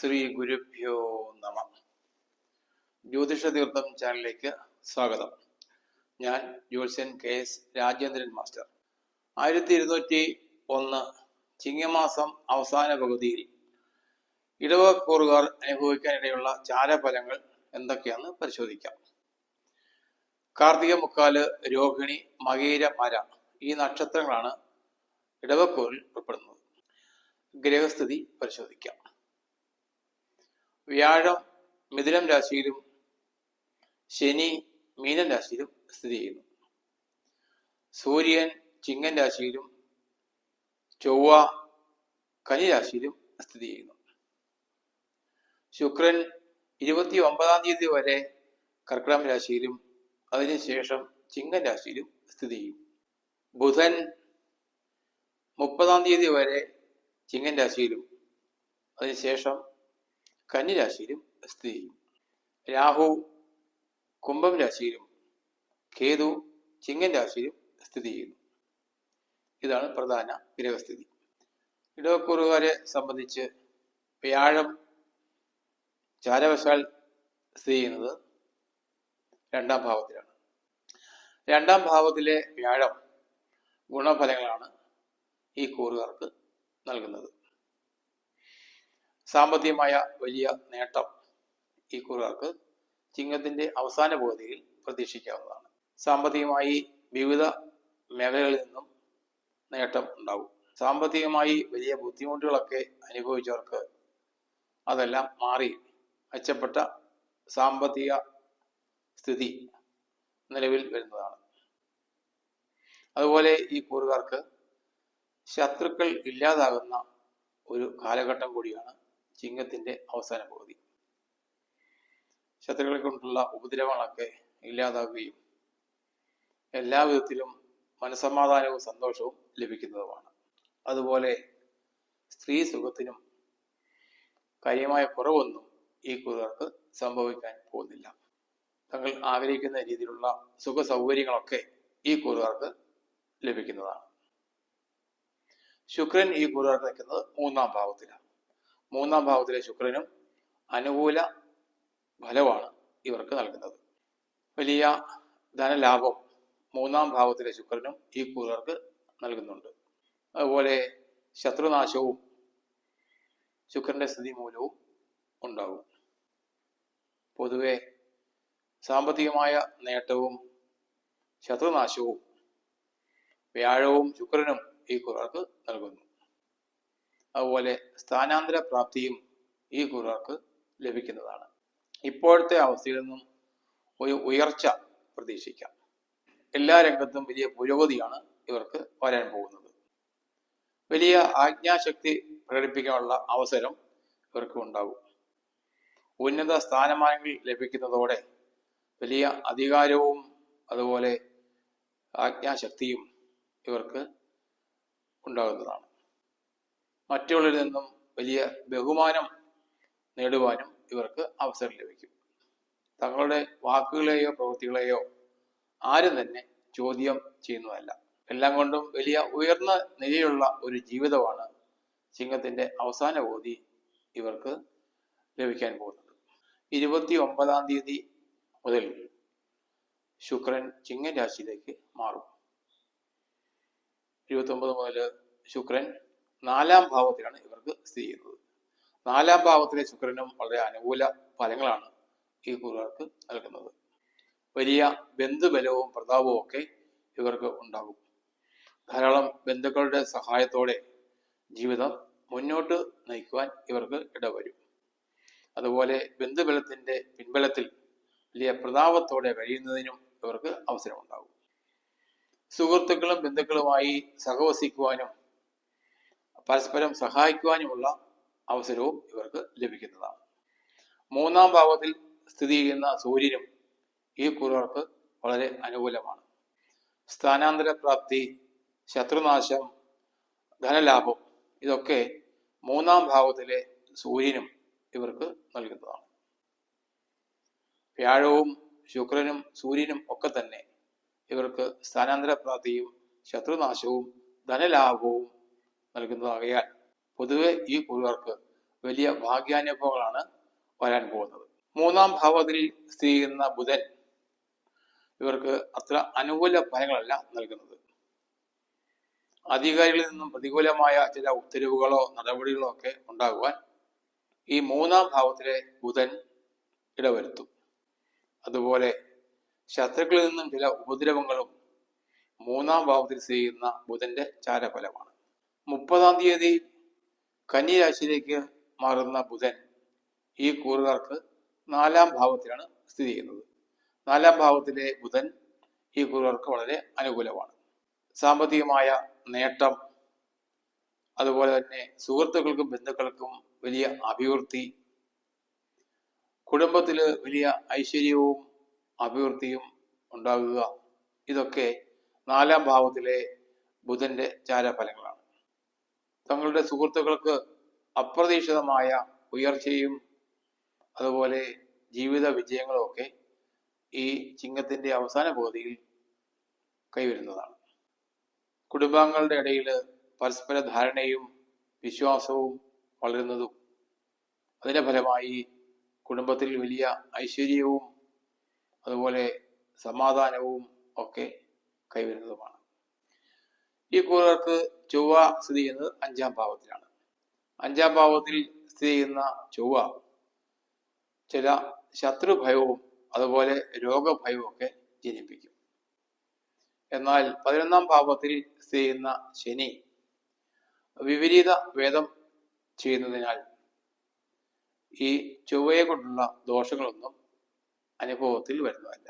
ശ്രീ ഗുരുഭ്യോ നമ. ജ്യോതിഷ തീർത്ഥം ചാനലിലേക്ക് സ്വാഗതം. ഞാൻ ജ്യോത്സ്യൻ കെ എസ് രാജേന്ദ്രൻ മാസ്റ്റർ. ആയിരത്തി ഇരുന്നൂറ്റി ഒന്ന് ചിങ്ങമാസം അവസാന പകുതിയിൽ ഇടവക്കൂറുകാർ അനുഭവിക്കാനിടയുള്ള ചാരഫലങ്ങൾ എന്തൊക്കെയാണെന്ന് പരിശോധിക്കാം. കാർത്തിക മുക്കാൽ രോഹിണി മകീര മര ഈ നക്ഷത്രങ്ങളാണ് ഇടവക്കൂറിൽ ഉൾപ്പെടുന്നത്. ഗ്രഹസ്ഥിതി പരിശോധിക്കാം. വ്യാഴം മിഥുനം രാശിയിലും ശനി മീനൻ രാശിയിലും സ്ഥിതി ചെയ്യുന്നു. സൂര്യൻ ചിങ്ങൻ രാശിയിലും ചൊവ്വ കനി രാശിയിലും സ്ഥിതി ചെയ്യുന്നു. ശുക്രൻ ഇരുപത്തി ഒമ്പതാം തീയതി വരെ കർക്കിടകം രാശിയിലും അതിനുശേഷം ചിങ്ങൻ രാശിയിലും സ്ഥിതി ചെയ്യും ബുധൻ മുപ്പതാം തീയതി വരെ ചിങ്ങൻ രാശിയിലും അതിനുശേഷം കന്നി രാശിയിലും സ്ഥിതി ചെയ്യും രാഹു കുംഭം രാശിയിലും കേതു ചിങ്ങൻ രാശിയിലും സ്ഥിതി ചെയ്യുന്നു. ഇതാണ് പ്രധാന ഗ്രഹസ്ഥിതി. ഇടവക്കൂറുകാരെ സംബന്ധിച്ച് വ്യാഴം ചാരവശാൽ സ്ഥിതി ചെയ്യുന്നത് രണ്ടാം ഭാവത്തിലാണ്. രണ്ടാം ഭാവത്തിലെ വ്യാഴം ഗുണഫലങ്ങളാണ് ഈ കൂറുകാർക്ക് നൽകുന്നത്. സാമ്പത്തികമായ വലിയ നേട്ടം ഈ കുറുകാർക്ക് ചിങ്ങത്തിന്റെ അവസാന പകുതിയിൽ പ്രതീക്ഷിക്കാവുന്നതാണ്. സാമ്പത്തികമായി വിവിധ മേഖലകളിൽ നിന്നും നേട്ടം ഉണ്ടാവും. സാമ്പത്തികമായി വലിയ ബുദ്ധിമുട്ടുകളൊക്കെ അനുഭവിച്ചവർക്ക് അതെല്ലാം മാറി. മെച്ചപ്പെട്ട സാമ്പത്തിക സ്ഥിതി നിലവിൽ വരുന്നതാണ്. അതുപോലെ ഈ കൂറുകാർക്ക് ശത്രുക്കൾ ഇല്ലാതാകുന്ന ഒരു കാലഘട്ടം കൂടിയാണ് ചിങ്ങത്തിന്റെ അവസാന പകുതി. ശത്രുക്കളെ കൊണ്ടുള്ള ഉപദ്രവങ്ങളൊക്കെ ഇല്ലാതാകുകയും എല്ലാ വിധത്തിലും മനസമാധാനവും സന്തോഷവും ലഭിക്കുന്നതുമാണ്. അതുപോലെ സ്ത്രീ സുഖത്തിനും കാര്യമായ കുറവൊന്നും ഈ കുറുകാർക്ക് സംഭവിക്കാൻ പോകുന്നില്ല. തങ്ങൾ ആഗ്രഹിക്കുന്ന രീതിയിലുള്ള സുഖ സൗകര്യങ്ങളൊക്കെ ഈ കുറുകാർക്ക് ലഭിക്കുന്നതാണ്. ശുക്രൻ ഈ കുറുകാർക്ക് നിൽക്കുന്നത് മൂന്നാം ഭാവത്തിലാണ്. മൂന്നാം ഭാവത്തിലെ ശുക്രനും അനുകൂല ഫലമാണ് ഇവർക്ക് നൽകുന്നത്. വലിയ ധനലാഭം മൂന്നാം ഭാവത്തിലെ ശുക്രനും ഈ കൂലർക്ക് നൽകുന്നുണ്ട്. അതുപോലെ ശത്രുനാശവും ശുക്രന്റെ സ്ഥിതി മൂലവും ഉണ്ടാകും പൊതുവെ സാമ്പത്തികമായ നേട്ടവും ശത്രുനാശവും വ്യാഴവും ശുക്രനും ഈ കുറർക്ക് നൽകുന്നു. അതുപോലെ സ്ഥാനാന്തര പ്രാപ്തിയും ഈ കുറാർക്ക് ലഭിക്കുന്നതാണ്. ഇപ്പോഴത്തെ അവസ്ഥയിൽ നിന്നും ഒരു ഉയർച്ച പ്രതീക്ഷിക്കാം. എല്ലാ രംഗത്തും വലിയ പുരോഗതിയാണ് ഇവർക്ക് വരാൻ പോകുന്നത്. വലിയ ആജ്ഞാശക്തി പ്രകടിപ്പിക്കാനുള്ള അവസരം ഇവർക്ക് ഉണ്ടാകും. ഉന്നത സ്ഥാനമാനങ്ങൾ ലഭിക്കുന്നതോടെ വലിയ അധികാരവും അതുപോലെ ആജ്ഞാശക്തിയും ഇവർക്ക് ഉണ്ടാകുന്നതാണ്. മറ്റുള്ളവരിൽ നിന്നും വലിയ ബഹുമാനം നേടുവാനും ഇവർക്ക് അവസരം ലഭിക്കും. തങ്ങളുടെ വാക്കുകളെയോ പ്രവൃത്തികളെയോ ആരും തന്നെ ചോദ്യം ചെയ്യുന്നതല്ല. എല്ലാം കൊണ്ടും വലിയ ഉയർന്ന നിലയിലുള്ള ഒരു ജീവിതമാണ് ചിങ്ങത്തിന്റെ അവസാന ബോധി ഇവർക്ക് ലഭിക്കാൻ പോകുന്നത്. ഇരുപത്തി ഒമ്പതാം തീയതി മുതൽ ശുക്രൻ ചിങ്ങൻ രാശിയിലേക്ക് മാറും. ഇരുപത്തി ഒമ്പത് മുതൽ ശുക്രൻ നാലാം ഭാവത്തിലാണ് ഇവർക്ക് സ്ഥിതി ചെയ്യുന്നത്. നാലാം ഭാവത്തിലെ ശുക്രനും വളരെ അനുകൂല ഫലങ്ങളാണ് ഈ കുറുകാർക്ക് നൽകുന്നത്. വലിയ ബന്ധുബലവും പ്രതാപവും ഒക്കെ ഇവർക്ക് ഉണ്ടാകും. ധാരാളം ബന്ധുക്കളുടെ സഹായത്തോടെ ജീവിതം മുന്നോട്ട് നയിക്കുവാൻ ഇവർക്ക് ഇടവരും. അതുപോലെ ബന്ധുബലത്തിന്റെ പിൻബലത്തിൽ വലിയ പ്രതാപത്തോടെ കഴിയുന്നതിനും ഇവർക്ക് അവസരമുണ്ടാകും. സുഹൃത്തുക്കളും ബന്ധുക്കളുമായി സഹവസിക്കുവാനും പരസ്പരം സഹായിക്കുവാനുമുള്ള അവസരവും ഇവർക്ക് ലഭിക്കുന്നതാണ്. മൂന്നാം ഭാവത്തിൽ സ്ഥിതി ചെയ്യുന്ന സൂര്യനും ഈ കുറവർക്ക് വളരെ അനുകൂലമാണ്. സ്ഥാനാന്തര പ്രാപ്തി ശത്രുനാശം ധനലാഭം ഇതൊക്കെ മൂന്നാം ഭാവത്തിലെ സൂര്യനും ഇവർക്ക് നൽകുന്നതാണ്. വ്യാഴവും ശുക്രനും സൂര്യനും ഒക്കെ തന്നെ ഇവർക്ക് സ്ഥാനാന്തര പ്രാപ്തിയും ശത്രുനാശവും ധനലാഭവും നൽകുന്നതാകയാൽ പൊതുവെ ഈ കുറുകാർക്ക് വലിയ ഭാഗ്യാനുഭവങ്ങളാണ് വരാൻ പോകുന്നത്. മൂന്നാം ഭാവത്തിൽ സ്ഥിതി ചെയ്യുന്ന ബുധൻ ഇവർക്ക് അത്ര അനുകൂല ഫലങ്ങളല്ല നൽകുന്നത്. അധികാരികളിൽ നിന്നും പ്രതികൂലമായ ചില ഉത്തരവുകളോ നടപടികളോ ഒക്കെ ഉണ്ടാകുവാൻ ഈ മൂന്നാം ഭാവത്തിലെ ബുധൻ ഇടവരുത്തും. അതുപോലെ ശത്രുക്കളിൽ നിന്നും ചില ഉപദ്രവങ്ങളും മൂന്നാം ഭാവത്തിൽ സ്ഥിതി ചെയ്യുന്ന ബുധന്റെ ചാരഫലമാണ്. മുപ്പതാം തീയതി കന്നി രാശിയിലേക്ക് മാറുന്ന ബുധൻ ഈ കൂറുകാർക്ക് നാലാം ഭാവത്തിലാണ് സ്ഥിതി ചെയ്യുന്നത്. നാലാം ഭാവത്തിലെ ബുധൻ ഈ കൂറുകാർക്ക് വളരെ അനുകൂലമാണ്. സാമ്പത്തികമായ നേട്ടം അതുപോലെ തന്നെ സുഹൃത്തുക്കൾക്കും ബന്ധുക്കൾക്കും വലിയ അഭിവൃദ്ധി കുടുംബത്തിൽ വലിയ ഐശ്വര്യവും അഭിവൃദ്ധിയും ഉണ്ടാകുക ഇതൊക്കെ നാലാം ഭാവത്തിലെ ബുധന്റെ ചാരഫലങ്ങളാണ്. തങ്ങളുടെ സുഹൃത്തുക്കൾക്ക് അപ്രതീക്ഷിതമായ ഉയർച്ചയും അതുപോലെ ജീവിത വിജയങ്ങളും ഒക്കെ ഈ ചിങ്ങത്തിന്റെ അവസാന പകുതിയിൽ കൈവരുന്നതാണ്. കുടുംബാംഗങ്ങളുടെ ഇടയിൽ പരസ്പര ധാരണയും വിശ്വാസവും വളരുന്നതും അതിന്റെ ഫലമായി കുടുംബത്തിൽ വലിയ ഐശ്വര്യവും അതുപോലെ സമാധാനവും ഒക്കെ കൈവരുന്നതുമാണ്. ഈ കൂറുകാർക്ക് ചൊവ്വ സ്ഥിതി ചെയ്യുന്നത് അഞ്ചാം ഭാവത്തിലാണ് അഞ്ചാം ഭാവത്തിൽ സ്ഥിതി ചെയ്യുന്ന ചൊവ്വ ചില ശത്രുഭയവും അതുപോലെ രോഗഭയവും ഒക്കെ ജനിപ്പിക്കും. എന്നാൽ പതിനൊന്നാം ഭാവത്തിൽ സ്ഥിതി ചെയ്യുന്ന ശനി വിപരീത വേദം ചെയ്യുന്നതിനാൽ ഈ ചൊവ്വയെ കൊണ്ടുള്ള ദോഷങ്ങളൊന്നും അനുഭവത്തിൽ വരുന്നതല്ല.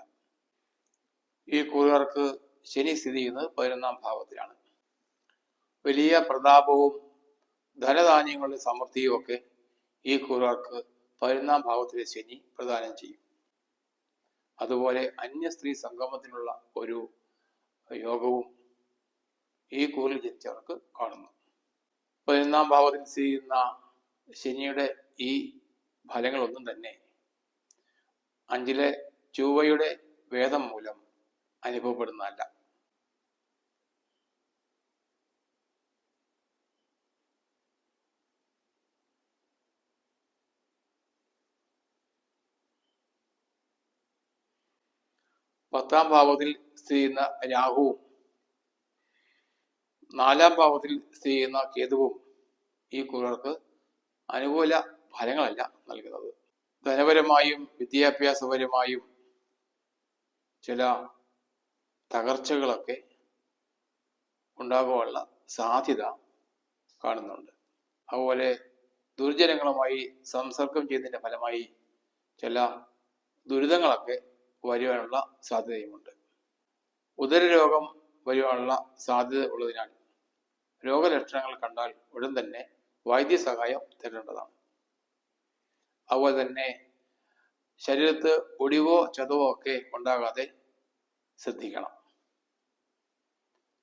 ഈ കൂറുകാർക്ക് ശനി സ്ഥിതി ചെയ്യുന്നത് പതിനൊന്നാം ഭാവത്തിലാണ് വലിയ പ്രതാപവും ധനധാന്യങ്ങളുടെ സമൃദ്ധിയും ഒക്കെ ഈ കൂറാർക്ക് പതിനൊന്നാം ഭാവത്തിലെ ശനി പ്രദാനം ചെയ്യും. അതുപോലെ അന്യ സ്ത്രീ സംഗമത്തിനുള്ള ഒരു യോഗവും ഈ കൂറിൽ ജനിച്ചവർക്ക് കാണുന്നു. പതിനൊന്നാം ഭാവത്തിൽ സ്ഥിതി ചെയ്യുന്ന ശനിയുടെ ഈ ഫലങ്ങളൊന്നും തന്നെ അഞ്ചിലെ ചൊവ്വയുടെ വേദം മൂലം അനുഭവപ്പെടുന്നതല്ല. പത്താം ഭാവത്തിൽ സ്ഥിതി ചെയ്യുന്ന രാഹുവും നാലാം ഭാവത്തിൽ സ്ഥിതി ചെയ്യുന്ന കേതുവും ഈ കുലർക്ക് അനുകൂല ഫലങ്ങളല്ല നൽകുന്നത്. ധനപരമായും വിദ്യാഭ്യാസപരമായും ചില തകർച്ചകളൊക്കെ ഉണ്ടാകാനുള്ള സാധ്യത കാണുന്നുണ്ട്. അതുപോലെ ദുർജനങ്ങളുമായി സംസർഗം ചെയ്യുന്നതിന്റെ ഫലമായി ചില ദുരിതങ്ങളൊക്കെ വരുവാനുള്ള സാധ്യതയുമുണ്ട്. ഉദരരോഗം വരുവാനുള്ള സാധ്യത ഉള്ളതിനാൽ രോഗലക്ഷണങ്ങൾ കണ്ടാൽ ഉടൻ തന്നെ വൈദ്യസഹായം തരേണ്ടതാണ് അതുപോലെ തന്നെ ശരീരത്ത് ഒടിവോ ചതവോ ഒക്കെ ഉണ്ടാകാതെ ശ്രദ്ധിക്കണം.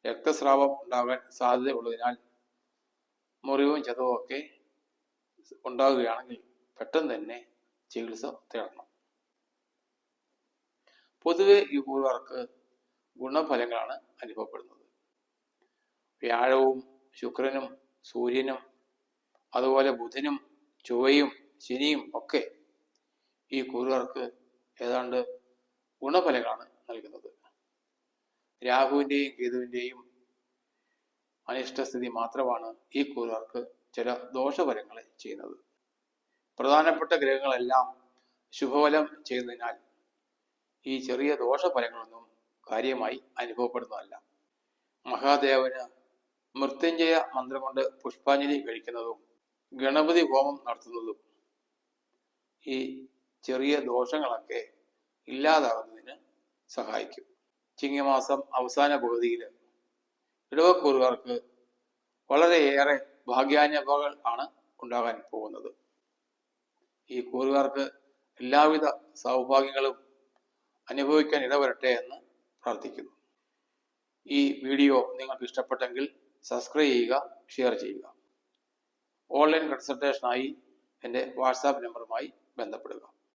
രക്തസ്രാവം ഉണ്ടാകാൻ സാധ്യത ഉള്ളതിനാൽ മുറിവും ചതവും ഒക്കെ ഉണ്ടാകുകയാണെങ്കിൽ പെട്ടെന്ന് തന്നെ ചികിത്സ തേടണം. പൊതുവെ ഈ കൂറുകാർക്ക് ഗുണഫലങ്ങളാണ് അനുഭവപ്പെടുന്നത്. വ്യാഴവും ശുക്രനും സൂര്യനും അതുപോലെ ബുധനും ചൊവ്വയും ശനിയും ഒക്കെ ഈ കൂറുകാർക്ക് ഏതാണ്ട് ഗുണഫലങ്ങളാണ് നൽകുന്നത്. രാഹുവിന്റെയും കേതുവിന്റെയും അനിഷ്ടസ്ഥിതി മാത്രമാണ് ഈ കൂറുകാർക്ക് ചില ദോഷഫലങ്ങളെ ചെയ്യുന്നത്. പ്രധാനപ്പെട്ട ഗ്രഹങ്ങളെല്ലാം ശുഭഫലം ചെയ്യുന്നതിനാൽ ഈ ചെറിയ ദോഷഫലങ്ങളൊന്നും കാര്യമായി അനുഭവപ്പെടുന്നതല്ല. മഹാദേവന് മൃത്യുഞ്ജയ മന്ത്രം കൊണ്ട് പുഷ്പാഞ്ജലി കഴിക്കുന്നതും ഗണപതി ഹോമം നടത്തുന്നതും ഈ ചെറിയ ദോഷങ്ങളൊക്കെ ഇല്ലാതാകുന്നതിന് സഹായിക്കും. ചിങ്ങമാസം അവസാന പകുതിയിൽ ഇടവക്കൂറുകാർക്ക് വളരെയേറെ ഭാഗ്യാനുഭവങ്ങൾ ആണ് ഉണ്ടാകാൻ പോകുന്നത്. ഈ കൂറുകാർക്ക് എല്ലാവിധ സൗഭാഗ്യങ്ങളും അനുഭവിക്കാൻ ഇടവരട്ടെ എന്ന് പ്രാർത്ഥിക്കുന്നു. ഈ വീഡിയോ നിങ്ങൾക്ക് ഇഷ്ടപ്പെട്ടെങ്കിൽ സബ്സ്ക്രൈബ് ചെയ്യുക ഷെയർ ചെയ്യുക. ഓൺലൈൻ കൺസൾട്ടേഷനായി എന്റെ വാട്സാപ്പ് നമ്പറുമായി ബന്ധപ്പെടുക.